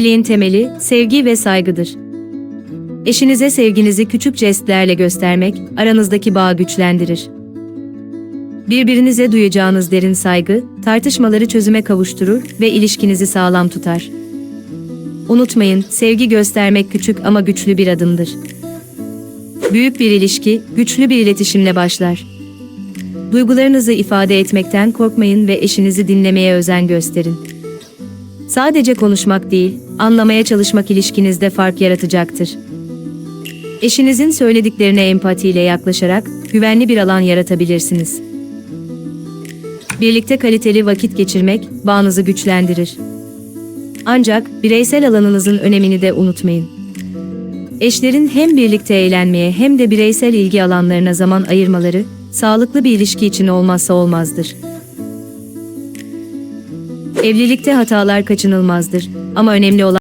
Evliliğin temeli sevgi ve saygıdır. Eşinize sevginizi küçük jestlerle göstermek aranızdaki bağı güçlendirir. Birbirinize duyacağınız derin saygı, tartışmaları çözüme kavuşturur ve ilişkinizi sağlam tutar. Unutmayın, sevgi göstermek küçük ama güçlü bir adımdır. Büyük bir ilişki, güçlü bir iletişimle başlar. Duygularınızı ifade etmekten korkmayın ve eşinizi dinlemeye özen gösterin. Sadece konuşmak değil, anlamaya çalışmak ilişkinizde fark yaratacaktır. Eşinizin söylediklerine empatiyle yaklaşarak güvenli bir alan yaratabilirsiniz. Birlikte kaliteli vakit geçirmek bağınızı güçlendirir. Ancak bireysel alanınızın önemini de unutmayın. Eşlerin hem birlikte eğlenmeye hem de bireysel ilgi alanlarına zaman ayırmaları sağlıklı bir ilişki için olmazsa olmazdır. Evlilikte hatalar kaçınılmazdır. Ama önemli olan